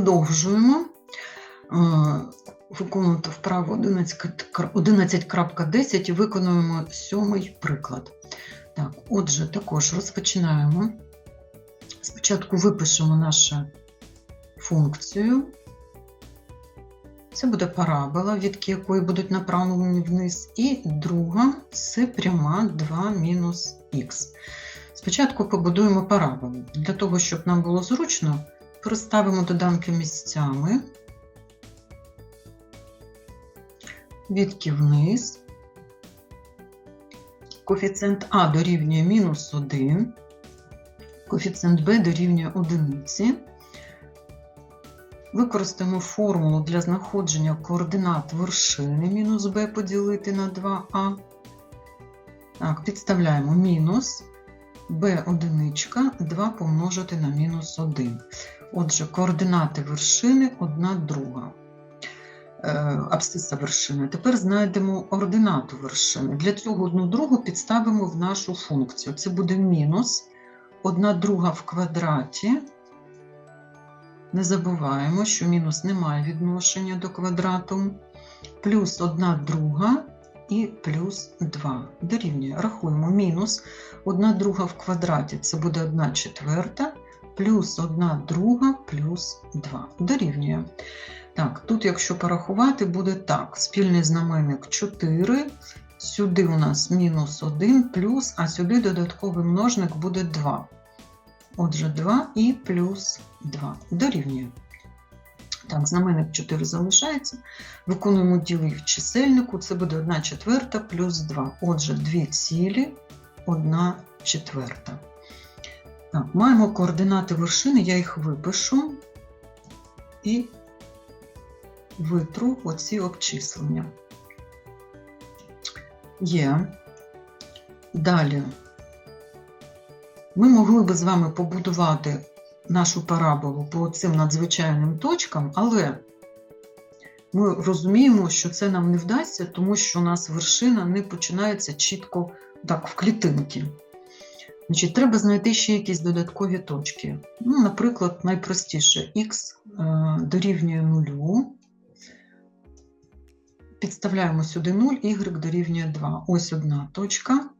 Продовжуємо е, виконувати вправу 11.10 і виконуємо сьомий приклад. Так, отже, також розпочинаємо. Спочатку випишемо нашу функцію. Це буде парабола, відки якої будуть направлені вниз. І друга це пряма 2 мінус х. Спочатку побудуємо параболу. Для того, щоб нам було зручно, Проставимо доданки місцями, відки вниз. Коефіцієнт А дорівнює мінус 1, коефіцієнт Б дорівнює 1. Використаємо формулу для знаходження координат вершини мінус b поділити на 2а. Так, підставляємо мінус b одиничка 2 помножити на мінус 1. Отже, координати вершини одна друга. Е, абсциса вершини. Тепер знайдемо ординату вершини. Для цього одну другу підставимо в нашу функцію. Це буде мінус одна друга в квадраті. Не забуваємо, що мінус не має відношення до квадрату. Плюс одна друга і плюс 2. Дорівнює. Рахуємо мінус одна друга в квадраті це буде 1 четверта плюс 1 друга плюс 2. Дорівнює. Так, тут, якщо порахувати, буде так: спільний знаменник 4. Сюди у нас мінус 1 плюс, а сюди додатковий множник буде 2. Отже, 2 і плюс 2. Дорівнює. Так, знаменник 4 залишається. Виконуємо діли в чисельнику. Це буде 1 четверта плюс 2. Отже, 2 цілі, 1 четверта. Так, Маємо координати вершини, я їх випишу і витру оці обчислення. Є. Далі ми могли би з вами побудувати нашу параболу по цим надзвичайним точкам, але ми розуміємо, що це нам не вдасться, тому що у нас вершина не починається чітко так, в клітинки. Значить, Треба знайти ще якісь додаткові точки. Ну, Наприклад, найпростіше х е, дорівнює 0. Підставляємо сюди 0, y дорівнює 2. Ось одна точка.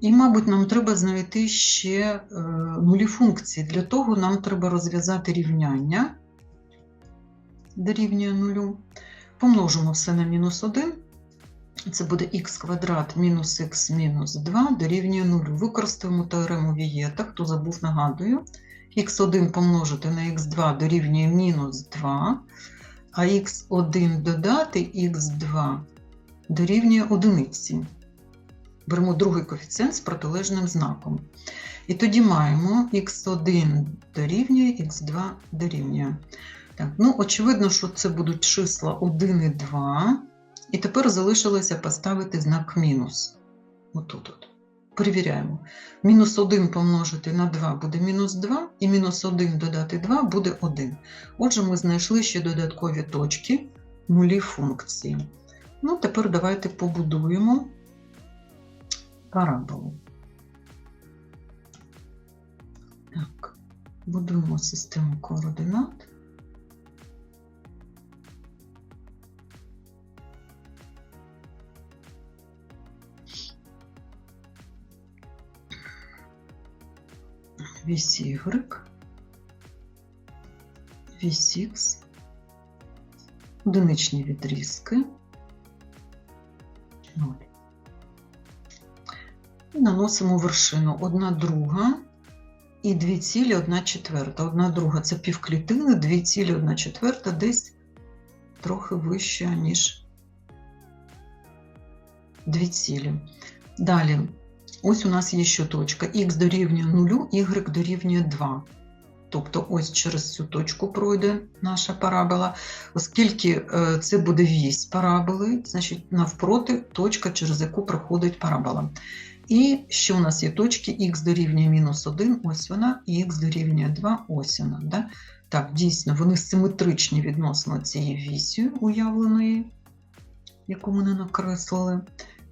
І, мабуть, нам треба знайти ще е, нулі функції. Для того нам треба розв'язати рівняння дорівнює 0. Помножимо все на мінус 1. Це буде х квадрат мінус х мінус 2 дорівнює 0. Використаємо теорему Вієта, хто забув, нагадую. х1 помножити на х2 дорівнює мінус 2, а х1 додати х2 дорівнює 1. Беремо другий коефіцієнт з протилежним знаком. І тоді маємо х1 дорівнює, х2 дорівнює. Так, ну, Очевидно, що це будуть числа 1 і 2. І тепер залишилося поставити знак мінус. Отут. от. Перевіряємо. Мінус 1 помножити на 2 буде мінус 2, і мінус 1 додати 2 буде 1. Отже, ми знайшли ще додаткові точки нулі функції. Ну, тепер давайте побудуємо параболу. Так, будуємо систему координат. Вісь Y, вісь X, одиничні відрізки, 0. І наносимо вершину одна друга і дві цілі, одна четверта. Одна друга це півклітини, дві цілі, одна четверта, десь трохи вища, ніж дві цілі. Далі Ось у нас є ще точка. Х дорівнює 0, y дорівнює 2. Тобто, ось через цю точку пройде наша парабола. Оскільки е, це буде вісь параболи, значить навпроти точка, через яку проходить парабола. І ще у нас є точки х дорівнює мінус 1, ось вона, і х дорівнює 2, ось вона. Да? Так, дійсно, вони симетричні відносно цієї вісі уявленої, яку ми не накреслили.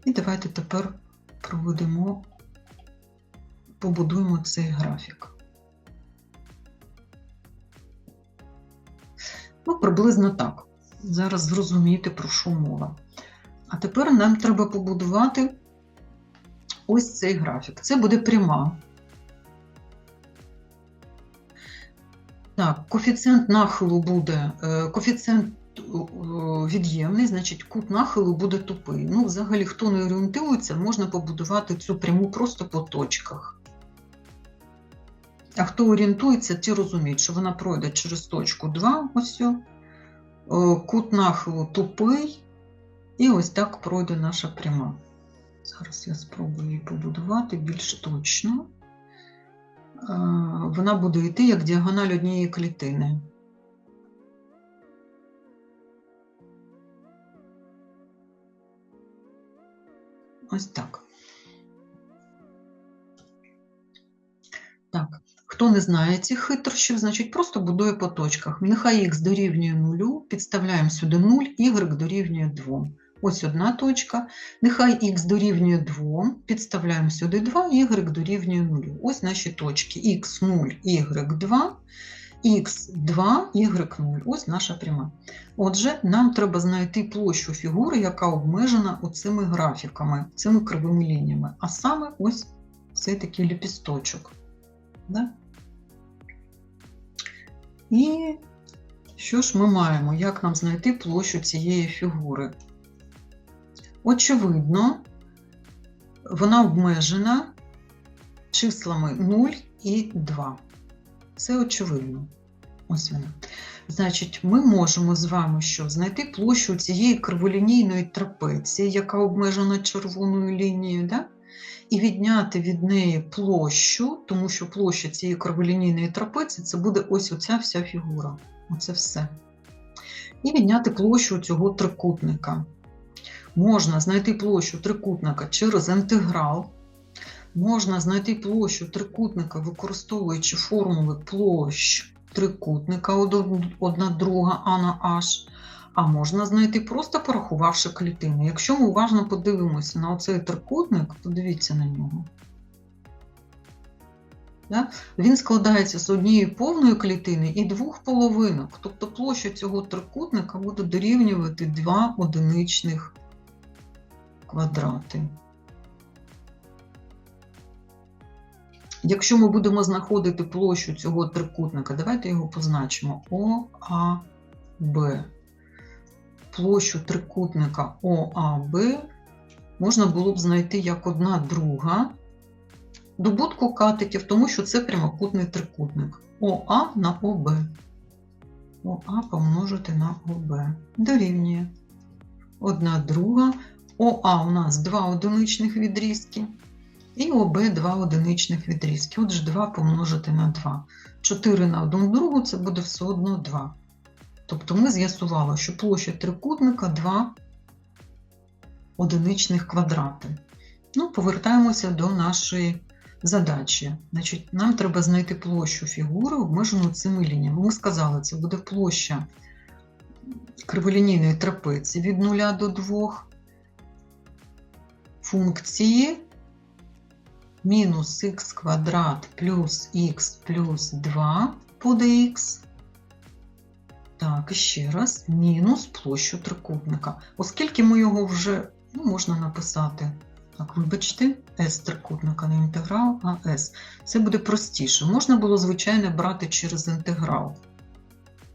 І давайте тепер проведемо, побудуємо цей графік. Ну, приблизно так. Зараз зрозумієте, про що мова. А тепер нам треба побудувати ось цей графік. Це буде пряма. Так, коефіцієнт нахилу буде, е, коефіцієнт від'ємний, значить кут нахилу буде тупий. Ну, взагалі, хто не орієнтується, можна побудувати цю пряму просто по точках. А хто орієнтується, ті розуміють, що вона пройде через точку 2, ось е, кут нахилу тупий, і ось так пройде наша пряма. Зараз я спробую її побудувати більш точно. Е, Вона буде йти як діагональ однієї клітини. Ось так. Так, хто не знає цих хитрощів, значить просто будує по точках. Нехай х дорівнює 0, підставляємо сюди 0, y дорівнює 2. Ось одна точка. Нехай х дорівнює 2, підставляємо сюди 2, y дорівнює 0. Ось наші точки х0, y2, х2, y0. Ось наша пряма. Отже, нам треба знайти площу фігури, яка обмежена оцими графіками, цими кривими лініями. А саме ось цей такий ліпісточок. Да? І що ж ми маємо? Як нам знайти площу цієї фігури? Очевидно, вона обмежена числами 0 і 2. Це очевидно. Ось вона. Значить, ми можемо з вами що? Знайти площу цієї криволінійної трапеції, яка обмежена червоною лінією, да? і відняти від неї площу, тому що площа цієї криволінійної трапеції це буде ось оця вся фігура. Оце все. І відняти площу цього трикутника. Можна знайти площу трикутника через інтеграл. Можна знайти площу трикутника, використовуючи формули площ трикутника одна друга А на H. А можна знайти просто порахувавши клітини. Якщо ми уважно подивимося на оцей трикутник, подивіться на нього. Він складається з однієї повної клітини і двох половинок. Тобто площа цього трикутника буде дорівнювати два одиничних квадрати. Якщо ми будемо знаходити площу цього трикутника, давайте його позначимо ОАБ. Площу трикутника ОАБ можна було б знайти як одна друга добутку катетів, тому що це прямокутний трикутник. ОА на ОБ. ОА помножити на ОБ. Дорівнює. Одна друга. ОА у нас два одиничних відрізки. І ОБ два одиничних відрізки. Отже, 2 помножити на 2. 4 на 1 другу це буде все одно 2. Тобто ми з'ясували, що площа трикутника 2 одиничних квадрати. Ну, повертаємося до нашої задачі. Значить, Нам треба знайти площу фігури, обмежену цими лініями. Ми сказали, це буде площа криволінійної трапеції від 0 до 2 функції мінус х квадрат плюс х плюс 2 по dx. Так, і ще раз, мінус площу трикутника. Оскільки ми його вже ну, можна написати, так, вибачте, S трикутника не інтеграл, а S. Це буде простіше. Можна було, звичайно, брати через інтеграл.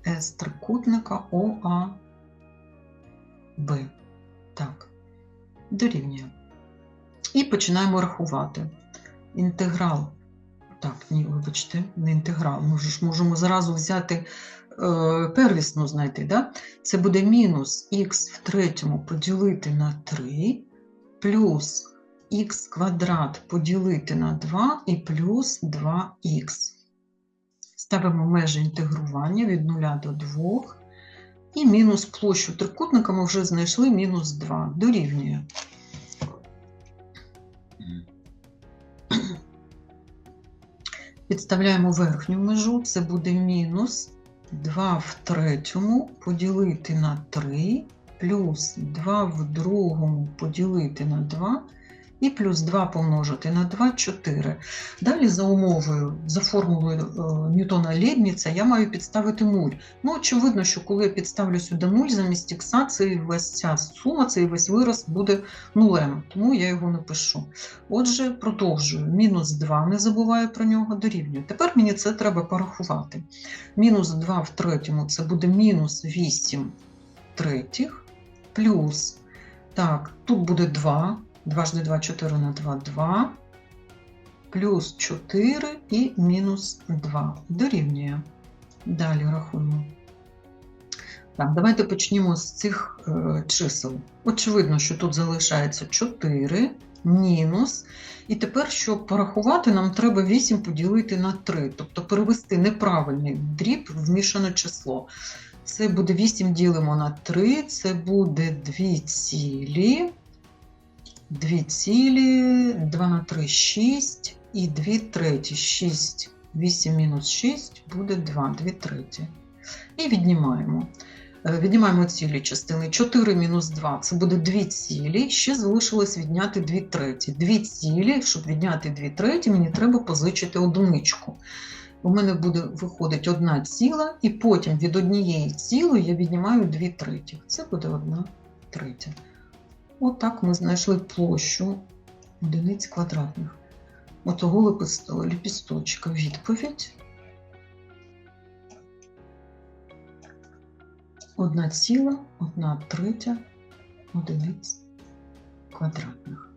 S трикутника ОАБ. Так, дорівнює. І починаємо рахувати. Інтеграл. Так, ні, вибачте, не інтеграл. Ми ж можемо зразу взяти е, первісну знайти. Да? Це буде мінус х в третьому поділити на 3, плюс х квадрат поділити на 2 і плюс 2х. Ставимо межі інтегрування від 0 до 2. І мінус площу трикутника ми вже знайшли мінус 2. Дорівнює. Підставляємо верхню межу, це буде мінус 2 в третьому поділити на 3, плюс 2 в другому поділити на 2 І плюс 2 помножити на 2 4. Далі за умовою, за формулою е, Ньютона Лейбніца я маю підставити 0. Ну, очевидно, що коли я підставлю сюди 0 замість ікса, цей весь ця сума, цей весь вираз буде нулем, тому я його не пишу. Отже, продовжую. Мінус 2, не забуваю про нього, дорівнює. Тепер мені це треба порахувати. Мінус 2 в третьому це буде мінус 8 третіх, плюс, так, тут буде 2, 2 жди 2, 4 на 2, 2, плюс 4 і мінус 2. Дорівнює. Далі рахуємо. Так, давайте почнімо з цих е, чисел. Очевидно, що тут залишається 4 мінус. І тепер, щоб порахувати, нам треба 8 поділити на 3, тобто перевести неправильний дріб в мішане число. Це буде 8 ділимо на 3, це буде 2 цілі, 2 цілі, 2 на 3 6 і 2 треті. 6, 8 мінус 6 буде 2, 2 треті. І віднімаємо. Е, Віднімаємо цілі частини. 4 мінус 2 це буде 2 цілі. Ще залишилось відняти 2 треті. 2 цілі, щоб відняти 2 треті, мені треба позичити одиничку. У мене буде виходить 1 ціла, і потім від однієї цілої я віднімаю 2 треті. Це буде 1 третя. Отак ми знайшли площу одиниць квадратних. Отого ліпісточка. Відповідь. 1 ціла, 1 третя одиниць квадратних.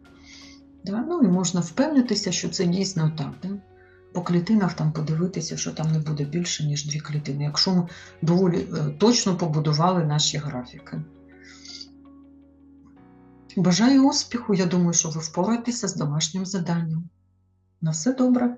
Да? Ну і можна впевнитися, що це дійсно так. Да? По клітинах там подивитися, що там не буде більше, ніж дві клітини, якщо ми доволі е, точно побудували наші графіки. Бажаю успіху! Я думаю, що ви впораєтеся з домашнім заданням. На все добре!